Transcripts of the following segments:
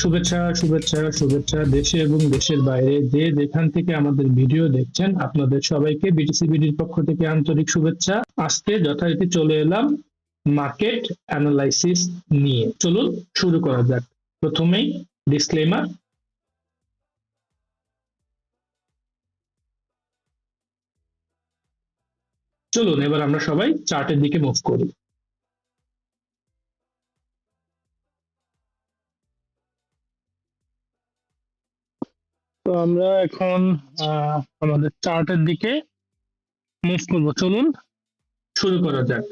শুভেচ্ছা শুভেচ্ছা শুভেচ্ছা দেশে এবং দেশের বাইরে যে যেখান থেকে আমাদের ভিডিও দেখছেন, আপনাদের সবাইকে বিটিসি বিডির পক্ষ থেকে আন্তরিক শুভেচ্ছা। আজকে যথারীতি চলে এলাম মার্কেট অ্যানালাইসিস নিয়ে। চলুন শুরু করা যাক। প্রথমেই ডিসক্লেমার চলুন, এবার আমরা সবাই চার্টের দিকে মুভ করি। তো আমরা এখন আমাদের চার্টের দিকে মুভ করব। চলুন শুরু করা যাক।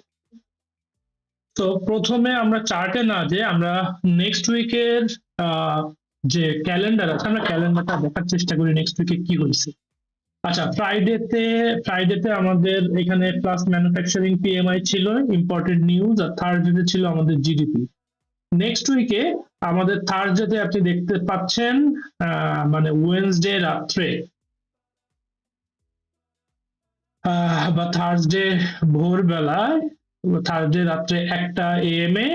তো প্রথমে আমরা চার্টে না যে আমরা নেক্সট উইকের যে ক্যালেন্ডার আছে, আমরা ক্যালেন্ডারটা দেখার চেষ্টা করি নেক্সট উইকে কি হয়েছে। আচ্ছা ফ্রাইডেতে ফ্রাইডেতে আমাদের এখানে প্লাস ম্যানুফ্যাকচারিং পিএমআই ছিল ইম্পর্টেন্ট নিউজ আর থার্সডেতে ছিল আমাদের জিডিপি নেক্সট উইকে আমাদের থার্সডেতে আপনি দেখতে পাচ্ছেন মানে ওয়েনসডে রাত্রে। বা থার্সডে ভোরবেলায় থার্সডে রাত্রে একটা এএম এ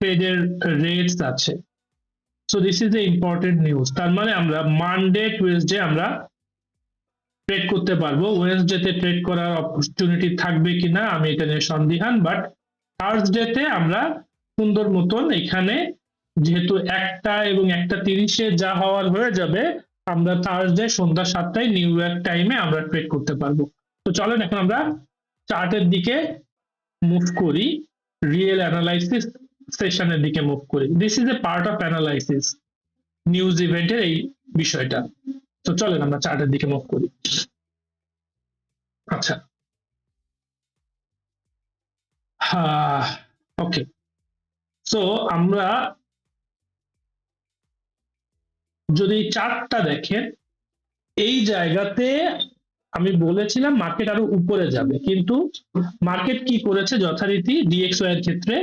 ফেডের রেটস আছে। So this is a important news তার মানে আমরা মানডে টুয়েসডে আমরা ট্রেড করতে পারব। ওয়েনসডেতে ট্রেড করার অপরচুনিটি থাকবে কিনা, আমি এটা নিয়ে সন্দিহান বাট থার্সডেতে আমরা সুন্দর মতন এখানে যেহেতু একটা এবং একটা তিরিশে যা হওয়ার হয়ে যাবে, আমরা থার্সডে সন্ধ্যা সাতটায় নিউ ইয়র্ক টাইমে আমরা ট্রেড করতে পারব। তো চলেন এখন আমরা চার্টের দিকে মুভ করি রিয়েল অ্যানালাইসিস সেশনের দিকে মুভ করি। This is a part of analysis news ইভেন্টের এই বিষয়টা। তো চলেন আমরা চার্টের দিকে মুভ করি। আচ্ছা। ওকে সো আমরা যদি চার্টটা দেখেন, এই জায়গাতে আমি বলেছিলাম মার্কেট আরও উপরে যাবে, কিন্তু মার্কেট কি করেছে যথারীতি ডিএক্সওয়াই এর ক্ষেত্রে?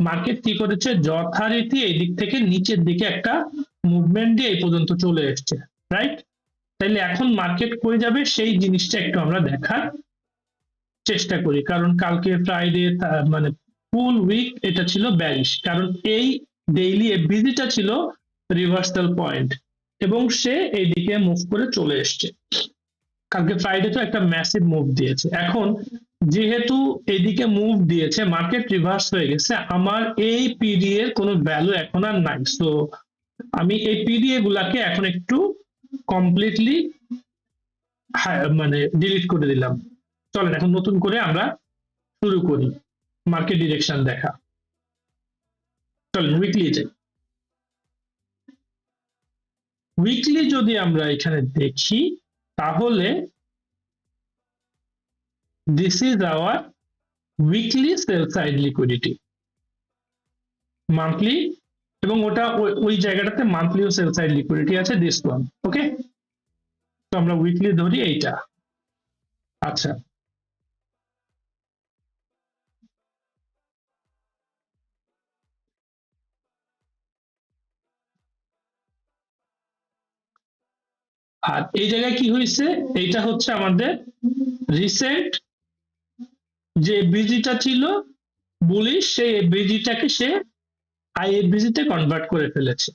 মার্কেট কি করেছে? যথারীতি এই দিক থেকে নিচের দিকে একটা মুভমেন্ট দিয়ে এই পর্যন্ত চলে এসছে রাইট তাইলে এখন মার্কেট কই যাবে? সেই জিনিসটা একটু আমরা দেখার চেষ্টা করি। কারণ কালকে ফ্রাইডে মানে ফুল উইক এটা ছিল ব্যারিশ কারণ এই ডেইলি এফবিজিটা ছিল রিভার্সাল পয়েন্ট এবং সে এইদিকে মুভ করে চলে এসছে। কালকে ফ্রাইডে তো একটা ম্যাসিভ মুভ দিয়েছে। এখন যেহেতু এদিকে মুভ দিয়েছে মার্কেট রিভার্স হয়ে গেছে, আমার এই পিডি এর কোনো ভ্যালু এখন আর নাই। সো আমি এই পিডিএ গুলাকে এখন একটু কমপ্লিটলি মানে ডিলিট করে দিলাম। চলেন, এখন নতুন করে আমরা শুরু করি। মার্কেট ডিরেকশন দেখা। চলেন উইকলি যাই। উইকলি যদি আমরা এখানে দেখি, তাহলে this is our weekly sell side liquidity monthly এবং ওটা ওই- জায়গাটাতে মান্থলি ও সেল সাইড লিকুইডিটি আছে দিস ওয়ান ওকে তো আমরা উইকলি ধরি এইটা। আচ্ছা। আর এই জায়গায় কি হয়েছে? এইটা হচ্ছে আমাদের রিসেন্ট যে বিজিটা ছিল বুলিশ সেই বিজিটাকে সে আইএফবিজিতে কনভার্ট করে ফেলেছে।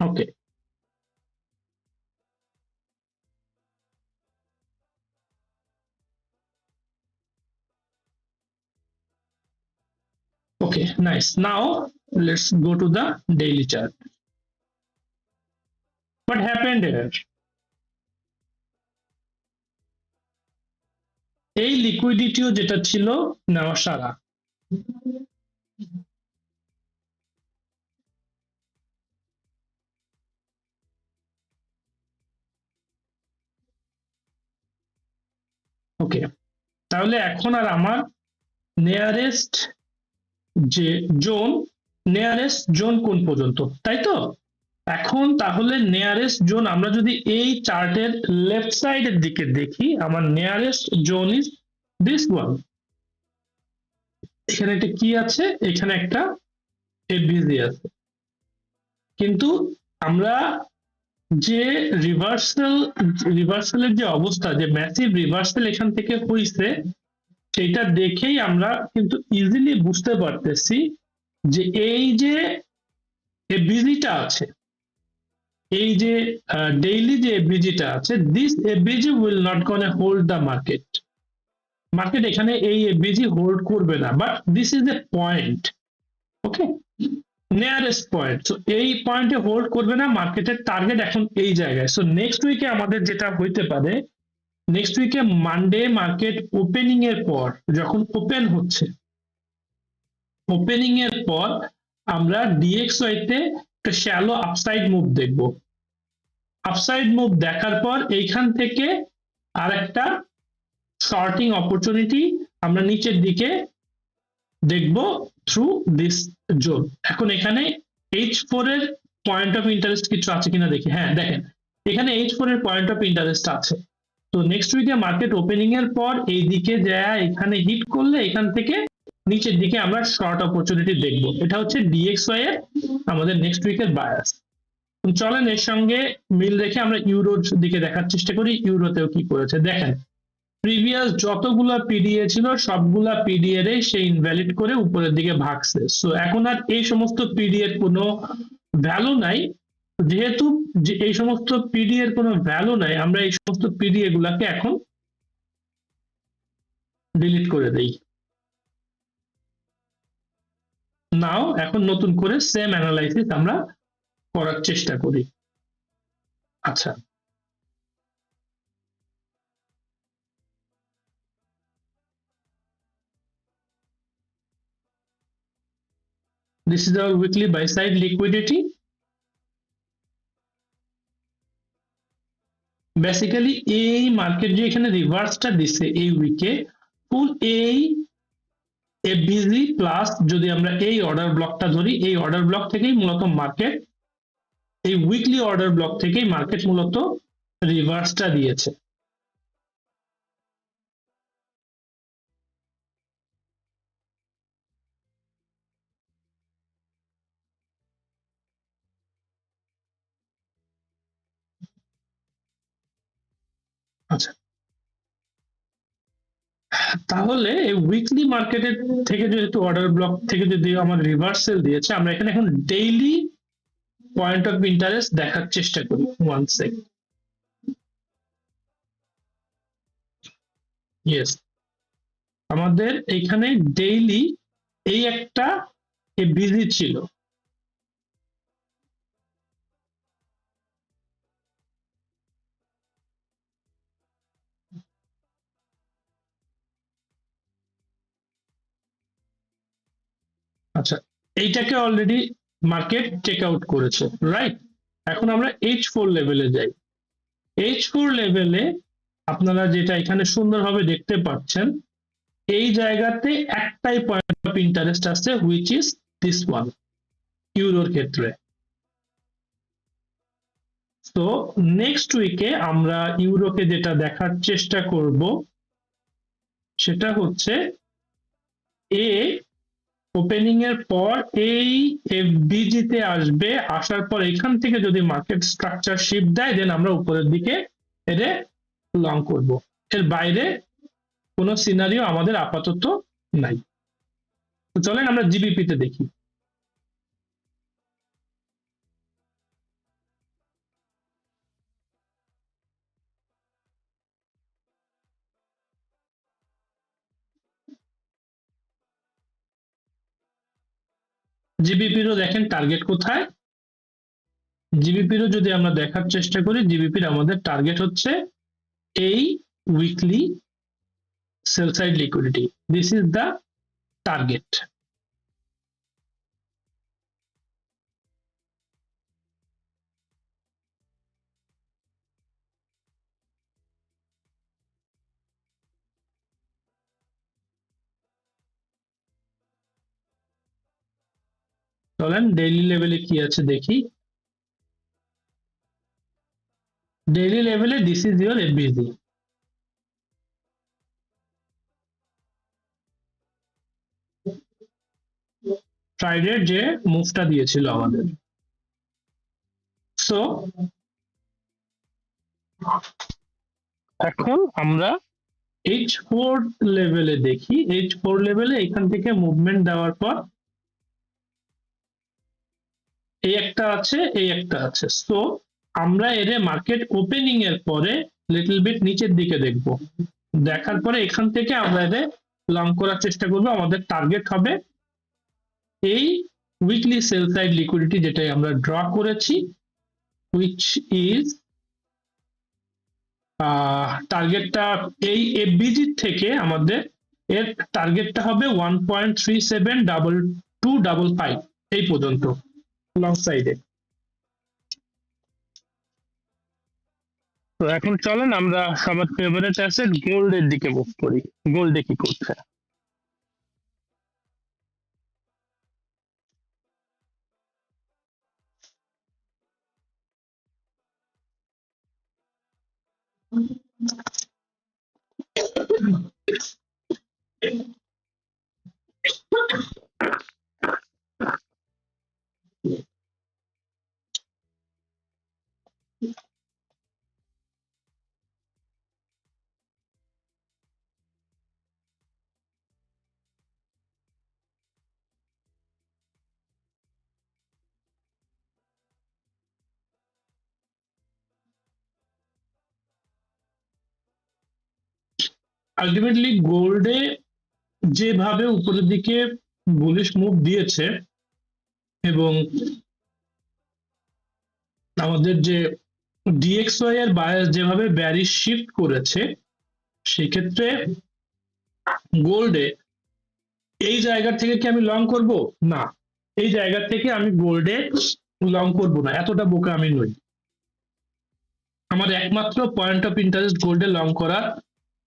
ওকে Okay, nice. Now let's go to the daily chart. What happened here? এই লিকুইডিটিও যেটা ছিল নেওয়া সারা ওকে তাহলে এখন আর আমার নিয়ারেস্ট যে জোন নেয়ারেস্ট জোন কোন পর্যন্ত? তাই তো? এখন তাহলে নেয়ারেস্ট জোন, আমরা যদি এই চার্টের লেফট সাইডের দিকে দেখি, আমার nearest zone is this one এখানে একটা কি আছে? এখানে একটা এফবিজি আছে। কিন্তু আমরা যে রিভার্সাল রিভার্সালের যে অবস্থা, যে ম্যাসিভ রিভার্সাল এখান থেকে হইছে সেটা দেখেই আমরা কিন্তু ইজিলি বুঝতে পারতেছি যে এই যে এবিজিটা আছে, এই যে ডেইলি যে এবিজিটা আছে this ABG will not gonna hold the market market এখানে এই এবিজি হোল্ড করবে না but this is a point okay nearest point so এই পয়েন্টে হোল্ড করবে না মার্কেটের টার্গেট এখন এই জায়গায়। সো নেক্সট উইকে আমাদের যেটা হইতে পারে নেক্সট উইকে মানডে মার্কেট ওপেনিং এর পর, যখন ওপেন হচ্ছে ওপেনিং এর পর আমরা ডিএক্সওয়াই তে একটা শ্যালো আপসাইড মুভ দেখব। আপসাইড মুভ দেখার পর এইখান থেকে আর একটা শর্টিং অপরচুনিটি আমরা নিচের দিকে দেখব থ্রু দিস জোন এখন এখানে এইচ ফোর এর পয়েন্ট অফ ইন্টারেস্ট কিছু আছে কিনা দেখি। হ্যাঁ দেখেন, এখানে এইচ ফোর এর পয়েন্ট অফ ইন্টারেস্ট আছে। তো নেক্সট উইকে মার্কেট ওপেনিং এর পর এই দিকে যায় এখানে হিট করলে এখান থেকে নিচের দিকে আমরা শর্ট অপরচুনিটি দেখব। এটা হচ্ছে ডিএক্সওয়াই এর আমাদের নেক্সট উইকের বায়াস চলেন এর সঙ্গে মিল রেখে আমরা ইউরোর দিকে দেখার চেষ্টা করি। ইউরোতেও কি করেছে? দেখেন প্রিভিয়াস যতগুলা পিডিএ ছিল, সবগুলা পিডিএ রে সে ইনভ্যালিড করে উপরের দিকে ভাগছে। সো এখন আর এই সমস্ত পিডি এর কোনো ভ্যালু নাই। যেহেতু এই সমস্ত পিডি এর কোনো ভ্যালু নাই, আমরা এই সমস্ত পিডিএ গুলাকে এখন ডিলিট করে দেই। নাও এখন নতুন করে সেম অ্যানালাইসিস আমরা করার চেষ্টা করি। আচ্ছা। This is our weekly buy side liquidity. Basically এই মার্কেট যে এখানে রিভার্সটা দিছে এই উইকে ফুল এই এফবিজি প্লাস যদি আমরা এই অর্ডার ব্লকটা ধরি, এই অর্ডার ব্লক থেকেই মূলত মার্কেট এই উইকলি অর্ডার ব্লক থেকেই মার্কেট মূলত রিভার্সটা দিয়েছে। আচ্ছা। তাহলে এই উইকলি মার্কেটের থেকে যেহেতু অর্ডার ব্লক থেকে যদি আমার রিভার্সাল দিয়েছে, আমরা এখানে এখন ডেইলি পয়েন্ট অফ ইন্টারেস্ট দেখার চেষ্টা করি ওয়ান সেক ইয়েস আমাদের এখানে ডেইলি এই একটা বিজি ছিল। আচ্ছা এইটাকে অলরেডি মার্কেট টেক আউট করেছে রাইট এখন আমরা এইচ ফোর লেভেলে যাই। এইচ ফোর লেভেলে আপনারা যেটা এখানে সুন্দরভাবে দেখতে পাচ্ছেন, এই জায়গাতে একটাই পয়েন্ট অফ ইন্টারেস্ট আছে হুইচ ইজ দিস ওয়ান ইউরোর ক্ষেত্রে। তো নেক্সট উইকে আমরা ইউরোকে যেটা দেখার চেষ্টা করব, সেটা হচ্ছে এ ওপেনিং এর পর এই এফবিজি তে আসবে, আসার পর এখান থেকে যদি মার্কেট স্ট্রাকচার শিফট দেয় দেন আমরা উপরের দিকে এদের লং করব। এর বাইরে কোনো সিনারিও আমাদের আপাতত নাই। তো চলেন আমরা জিবিপি তে দেখি। জিবিপিরও দেখেন টার্গেট কোথায়? জিবিপিরও যদি আমরা দেখার চেষ্টা করি জিবিপির আমাদের টার্গেট হচ্ছে এই weekly sell side liquidity this is the target চলেন ডেইলি লেভেলে কি আছে দেখি। ডেইলি লেভেলে this is your FBG Friday যে মুভটা দিয়েছিল আমাদের। সো এখন আমরা এইচ ফোর লেভেলে দেখি। এইচ ফোর লেভেলে এখান থেকে মুভমেন্ট দেওয়ার পর এই একটা আছে, এই একটা আছে। সো আমরা এর মার্কেট ওপেনিং এর পরে লিটল বিট নিচের দিকে দেখব। দেখার পরে এখান থেকে আমরা এদের লং করার চেষ্টা করব। আমাদের টার্গেট হবে এই উইকলি সেল সাইড লিকুইডিটি যেটাই আমরা ড্র করেছি, which ইজ টার্গেটটা এই এফবিজি থেকে আমাদের এর টার্গেটটা হবে one point three seven double two double five এই পর্যন্ত। লং সাইডে তো এখন চলেন, আমরা সবার ফেভারিট অ্যাসেট গোল্ডের দিকে মুভ করি। গোল্ডে কি করছে আলটিমেটলি গোল্ডে যেভাবে উপরের দিকে বুলিশ মুভ দিয়েছে এবং আমাদের যে ডিএক্সওয়াই এর বায়াস যেভাবে ব্যারিশ শিফট করেছে, সেক্ষেত্রে গোল্ডে এই জায়গা থেকে কি আমি লং করব? না, এই জায়গা থেকে আমি গোল্ডে লং করব না, এতটা বোকা আমি নই। আমার একমাত্র পয়েন্ট অফ ইন্টারেস্ট গোল্ডে লং করা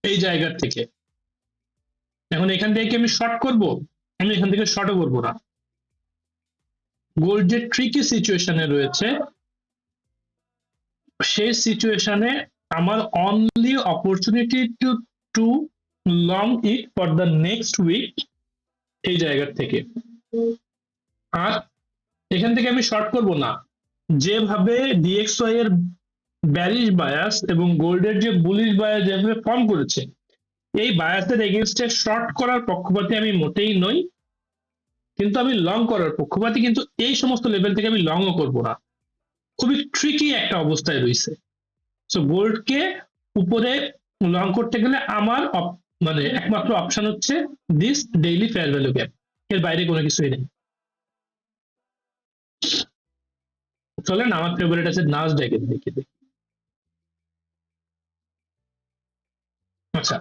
এই জায়গার থেকে। এখন এখান থেকে কি আমি শর্ট করব? আমি এখান থেকে শর্টও করব না। গোল্ড যে ট্রিকি সিচুয়েশনে রয়েছে, সেই সিচুয়েশনে আমার only opportunity to to long it for the next week এই জায়গার থেকে। আর এখান থেকে আমি শর্ট করব না। যেভাবে ডিএক্সওয়াই এর ব্যারিশ বায়াস এবং গোল্ডের যে বুলিশ বায়াস যেভাবে ফর্ম করেছে, এই বায়াসের এগেনস্টে শর্ট করার পক্ষপাতি আমি মোটেই নই। কিন্তু আমি লং করার পক্ষপাতি, কিন্তু এই সমস্ত লেভেল থেকে আমি লংও করব না। খুবই ট্রিকি একটা অবস্থায় রয়েছে। সো গোল্ডকে উপরে লং করতে গেলে আমার মানে একমাত্র অপশন হচ্ছে this daily fair value gap এর বাইরে কোনো কিছুই নেই। চলেন, আমার ফেভারিট আছে নাচ ডেকের দেখে দেখি আচ্ছা।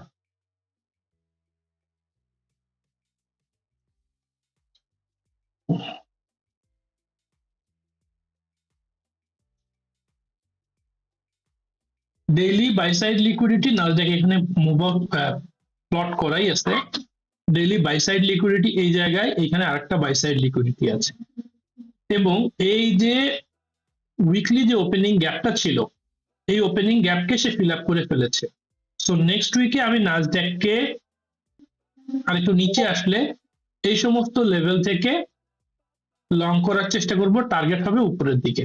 Daily buy side liquidity Nasdaq এখানে মুভ প্লট করাই আছে। ডেইলি বাই সাইড লিকুইডিটি এই জায়গায় এখানে আরেকটা বাই সাইড লিকুইডিটি আছে। এবং এই যে উইকলি যে ওপেনিং গ্যাপটা ছিল, এই ওপেনিং গ্যাপকে সে ফিল আপ করে ফেলেছে। সো নেক্সট উইকে আমি নাসড্যাককে আরেকটু নিচে আসলে এই সমস্ত লেভেল থেকে লং করার চেষ্টা করব। টার্গেট হবে উপরের দিকে।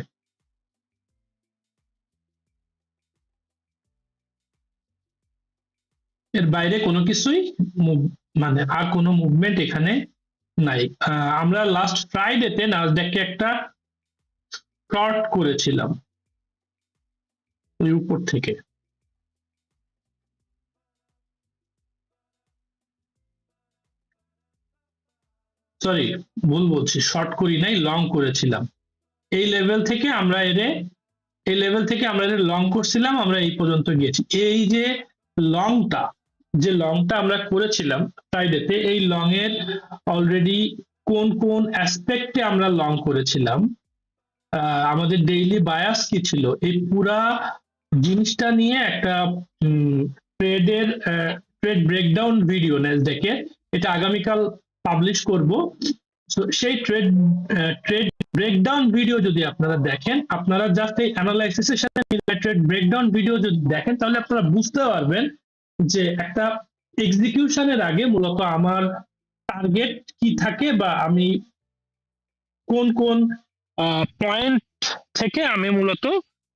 এর বাইরে কোনো কিছুই মানে আর কোনো মুভমেন্ট এখানে নাই। আমরা লাস্ট ফ্রাইডেতে নাসড্যাককে একটা শর্ট করেছিলাম। উপর থেকে। সরি ভুল বলছি শর্ট করি নাই লং করেছিলাম। এই লেভেল থেকে আমরা এরে এই লেভেল থেকে আমরা এর লং করছিলাম, আমরা এই পর্যন্ত গিয়েছি। এই যে লংটা যে লংটা আমরা করেছিলাম ফ্রাইডেতে এই লং এর অলরেডি কোন কোন অ্যাসপেক্টে আমরা লং করেছিলাম আমাদের ডেইলি বায়াস কি ছিল? এই পুরা জিনিসটা নিয়ে একটা ট্রেডের ট্রেড ব্রেকডাউন ভিডিও ন্যাসডেকে এটা আগামীকাল পাবলিশ করব। সেই ট্রেড ট্রেড ব্রেকডাউন ভিডিও যদি আপনারা দেখেন, আপনারা জাস্ট এই অ্যানালাইসিসের সাথে ট্রেড ব্রেকডাউন ভিডিও যদি দেখেন, তাহলে আপনারা বুঝতে পারবেন যে একটা এক্সিকিউশনের আগে মূলত আমার টার্গেট কি থাকে বা আমি কোন কোন পয়েন্ট থেকে আমি মূলত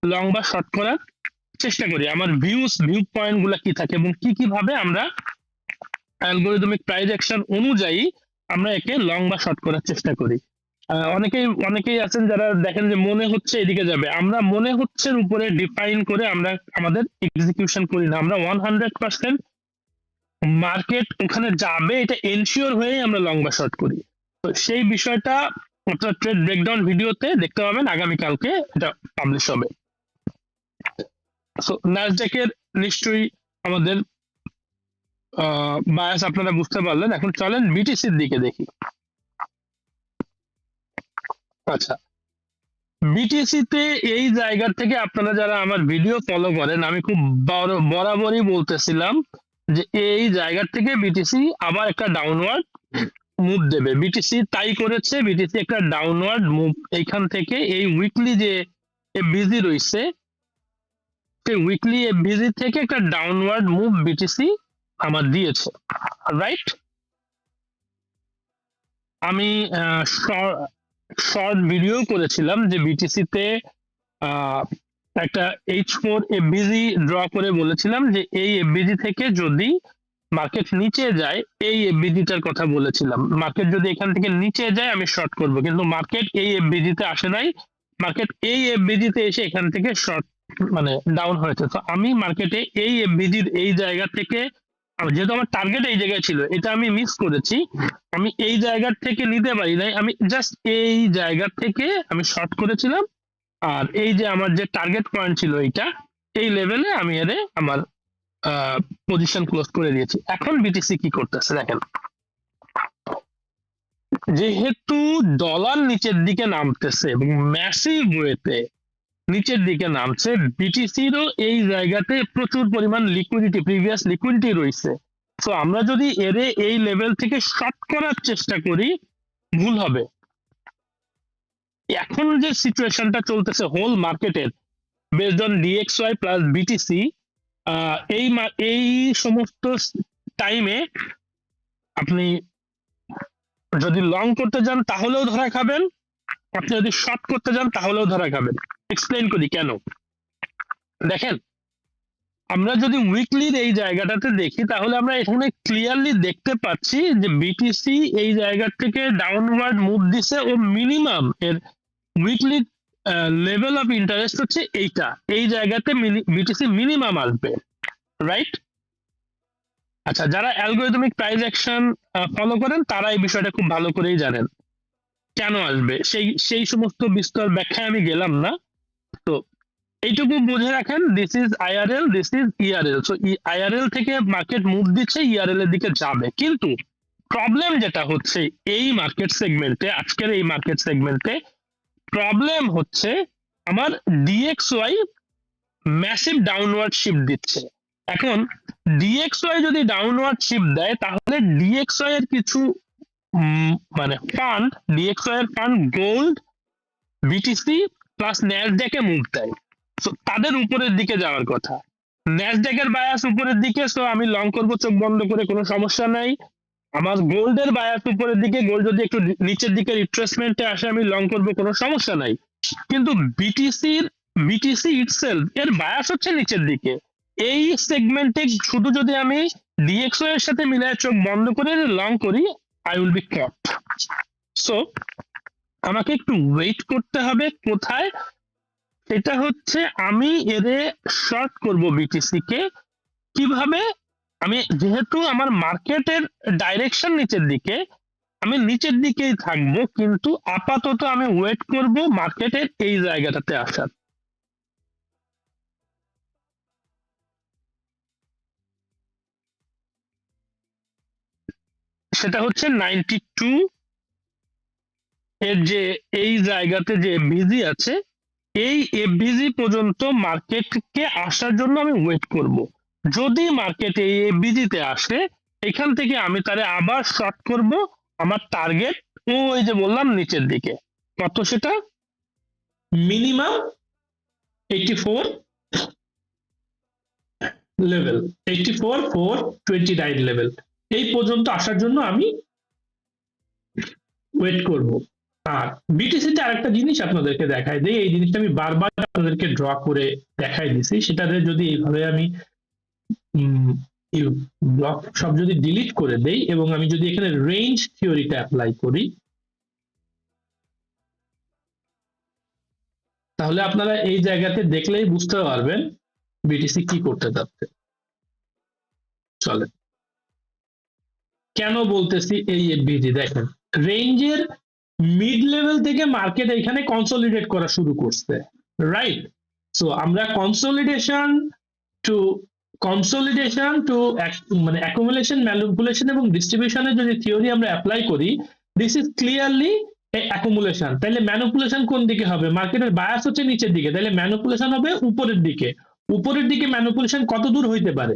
লং বা শর্ট করার চেষ্টা করি। আমার ভিউস ভিউ পয়েন্টগুলা কি থাকে এবং কি, কীভাবে আমরা অ্যালগোরিদমিক প্রাইজ অ্যাকশন অনুযায়ী আমরা একে লং বা শর্ট করার চেষ্টা করি। অনেকেই অনেকেই আছেন যারা দেখেন যে মনে হচ্ছে এদিকে যাবে। আমরা মনে হচ্ছে উপরে ডিফাইন করে আমরা আমাদের এক্সিকিউশন করি না। আমরা ওয়ান হান্ড্রেড পার্সেন্ট মার্কেট ওখানে যাবে, এটা এনশিওর হয়ে আমরা লং বা শর্ট করি। তো সেই বিষয়টা আপনার ট্রেড ব্রেকডাউন ভিডিওতে দেখতে পাবেন, আগামীকালকে এটা পাবলিশ হবে। সো ন্যাসডেকের নিশ্চয়ই আমাদের বায়াস আপনারা বুঝতে পারলেন। এখন চলেন বিটিসির দিকে দেখি। আচ্ছা। বিটিসিতে এই জায়গা থেকে আপনারা যারা আমার ভিডিও ফলো করেন, আমি খুব বরাবরই বলতেছিলাম যে এই জায়গা থেকে বিটিসি আবার একটা ডাউনওয়ার্ড মুভ দেবে। বিটিসি তাই করেছে বিটিসি একটা ডাউনওয়ার্ড মুভ এইখান থেকে এই উইকলি যে বিজি রয়েছে, সেই উইকলি বিজি থেকে একটা ডাউনওয়ার্ড মুভ বিটিসি আমার দিয়েছে রাইট আমি শর্ট ভিডিও করেছিলাম যে বিটিসি তে আহ, একটা এইচ ফোর এফবিজি ড্র করে বলেছিলাম যে এই এফবিজি থেকে যদি মার্কেট নিচে যায় এই এফবিজিটার কথা বলেছিলাম। মার্কেট যদি এখান থেকে নিচে যায় আমি শর্ট করব। কিন্তু মার্কেট এই এফবিজিতে আসে নাই। মার্কেট এই এফবিজিতে এসে এখান থেকে শর্ট মানে ডাউন হয়েছে। তো আমি মার্কেটে এই এফবিজির এই জায়গা থেকে যেহেতু আমার টার্গেট এই জায়গায় ছিল, এটা আমি মিস করেছি, আমি এই জায়গা থেকে নিতে পারি নাই, আমি জাস্ট এই জায়গা থেকে আমি শর্ট করেছিলাম, আর এই যে আমার যে টার্গেট পয়েন্ট ছিল এইটা, এই লেভেলে আমি এর আমার পজিশন ক্লোজ করে দিয়েছি। এখন বিটিসি কি করতেছে দেখেন। যেহেতু ডলার নিচের দিকে নামতেছে এবং ম্যাসিভ ওয়েতে নিচের দিকে নামছে। বিটিসিরও এই জায়গাতে প্রচুর পরিমাণ লিকুইডিটি প্রিভিয়াস লিকুইডিটি রয়েছে। তো আমরা যদি এরে এই লেভেল থেকে শর্ট করার চেষ্টা করি, ভুল হবে। এখন যে সিচুয়েশনটা চলতেছে হোল মার্কেটের based on DXY plus BTC এই এই সমস্ত টাইমে আপনি যদি লং করতে যান, তাহলেও ধরা খাবেন। আপনি যদি শর্ট করতে যান, তাহলেও ধরা খাবেন। এক্সপ্লেইন করি কেন? দেখেন, আমরা যদি উইকলির এই জায়গাটাতে দেখি, তাহলে আমরা এখানে ক্লিয়ারলি দেখতে পাচ্ছি যে বিটিসি এই জায়গা থেকে ডাউনওয়ার্ড মুভ দিছে ও মিনিমাম এর উইকলি লেভেল অফ ইন্টারেস্ট হচ্ছে এইটা। এই জায়গাতে বিটিসি মিনিমাম আসবে রাইট আচ্ছা যারা অ্যালগোরিদমিক প্রাইস অ্যাকশন ফলো করেন, তারা এই বিষয়টা খুব ভালো করেই জানেন। কেন আসবে? সেই সেই সমস্ত বিস্তর ব্যাখ্যায় আমি গেলাম না। তো এইটুকু বুঝে রাখেন this is IRL this is ERL so IRL থেকে মার্কেট মুভ দিচ্ছে ইআরএল এর দিকে যাবে। কিন্তু প্রবলেম যেটা হচ্ছে এই মার্কেট সেগমেন্টে আজকের এই মার্কেট সেগমেন্টে প্রবলেম হচ্ছে আমার ডিএক্সওয়াই ম্যাসিভ ডাউনওয়ার্ড শিফট দিচ্ছে। এখন ডিএক্সওয়াই যদি ডাউনওয়ার্ড শিফট দেয়, তাহলে ডিএক্সওয়াই এর কিছু মানে ফান্ড ডিএক্সওয়াই এর ফান্ড গোল্ড বিটিসি প্লাস ন্যাসড্যাকে মুভ দেয়। So, তাদের উপরের দিকে যাওয়ার কথা। ন্যাসড্যাকের বায়াস উপরের দিকে সো আমি লং করব চোখ বন্ধ করে কোনো সমস্যা নাই। আমার গোল্ডের বায়াস উপরের দিকে গোল্ড যদি একটু নিচের দিকে রিট্রেসমেন্টে আসে আমি লং করব কোনো সমস্যা নাই। কিন্তু বিটিসির বিটিসি ইটসেলফ এর বায়াস হচ্ছে নিচের দিকে। এই সেগমেন্টে শুধু যদি আমি ডিএক্সও এর সাথে মিলায় চোখ বন্ধ করে লং করি I will be cap so আমাকে একটু ওয়েট করতে হবে কোথায়? এটা হচ্ছে আমি এরে শর্ট করব বিটিসি কে। কীভাবে? আমি যেহেতু আমার মার্কেটের ডাইরেকশন নিচের দিকে, আমি নিচের দিকেই থাকব, কিন্তু আপাতত আমি ওয়েট করব মার্কেটের এই জায়গাটাতে আসার। সেটা হচ্ছে নাইনটি টু এর যে এই জায়গাতে যে বিজি আছে, এই এফবিজি পর্যন্ত মার্কেটকে আসার জন্য আমি ওয়েট করব। যদি মার্কেট এই এফবিজিতে আসে, এখান থেকে আমি তারে আবার শর্ট করব আমার টার্গেট ও ওই যে বললাম নিচের দিকে। কত সেটা? Minimum eighty four level eighty four four twenty nine level এই পর্যন্ত আসার জন্য আমি ওয়েট করব। আর বিটিসিতে আরেকটা জিনিস আপনাদেরকে দেখাই দিই এই জিনিসটা আমি বারবার আপনাদেরকে ড্র করে দেখাই দিছি। সেটাতে যদি এইভাবে আমি ব্লক সব যদি ডিলিট করে দেই এবং আমি যদি এখানে রেঞ্জ থিওরিটা অ্যাপ্লাই করি, তাহলে আপনারা এই জায়গাতে দেখলেই বুঝতে পারবেন বিটিসি কি করতে যাচ্ছে। চলে কেন বলতেছি এই এফবিজি দেখেন রেঞ্জের মিড লেভেল থেকে মার্কেট এখানে কনসলিডেট করা শুরু করছে রাইট সো আমরা কনসলিডেশন টু কনসলিডেশন টু মানে অ্যাকুমুলেশন ম্যানিপুলেশন এবং ডিস্ট্রিবিউশনের যদি থিওরি আমরা অ্যাপ্লাই করি দিস ইজ ক্লিয়ারলি অ্যাকুমুলেশন তাহলে ম্যানিপুলেশন কোন দিকে হবে? মার্কেটের বায়াস হচ্ছে নিচের দিকে। তাহলে ম্যানিপুলেশন হবে উপরের দিকে। উপরের দিকে ম্যানিপুলেশন কত দূর হইতে পারে?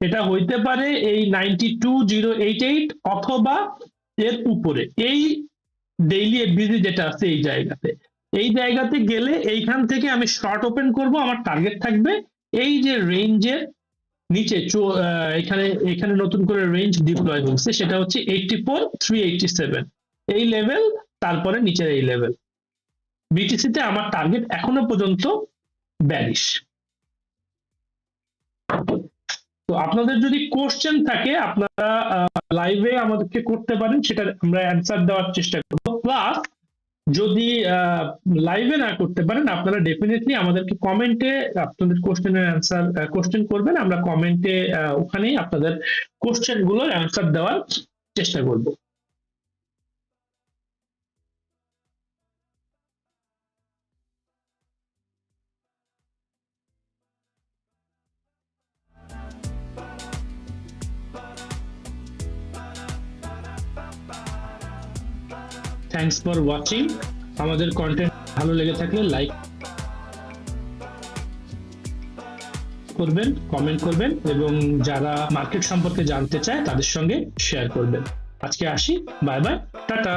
এটা হইতে পারে এই ninety two zero eight eight অথবা এর উপরে। এই ডেইলি এফবিজি যেটা আছে এই জায়গাতে। এই জায়গাতে গেলে এইখান থেকে আমি শর্ট ওপেন করব, আমার টার্গেট থাকবে এই যে রেঞ্জের নিচে এখানে এখানে নতুন করে রেঞ্জ ডিপ্লয় হচ্ছে, সেটা হচ্ছে eighty four three eighty seven এই লেভেল তারপরে নিচের এই লেভেল বিটিসিতে আমার টার্গেট এখনও পর্যন্ত ব্যারিশ তো আপনাদের যদি কোশ্চেন থাকে, আপনারা লাইভে আমাদেরকে করতে পারেন, সেটা আমরা অ্যান্সার দেওয়ার চেষ্টা করব। প্লাস যদি লাইভে না করতে পারেন, আপনারা ডেফিনেটলি আমাদেরকে কমেন্টে আপনাদের কোশ্চেনের অ্যান্সার কোশ্চেন করবেন। আমরা কমেন্টে ওখানেই আপনাদের কোশ্চেনগুলোর অ্যান্সার দেওয়ার চেষ্টা করব। থ্যাংকস ফর ওয়াচিং আমাদের কন্টেন্ট ভালো লেগে থাকলে লাইক করবেন কমেন্ট করবেন এবং যারা মার্কেট সম্পর্কে জানতে চায় তাদের সঙ্গে শেয়ার করবেন। আজকে আসি। Bye bye tata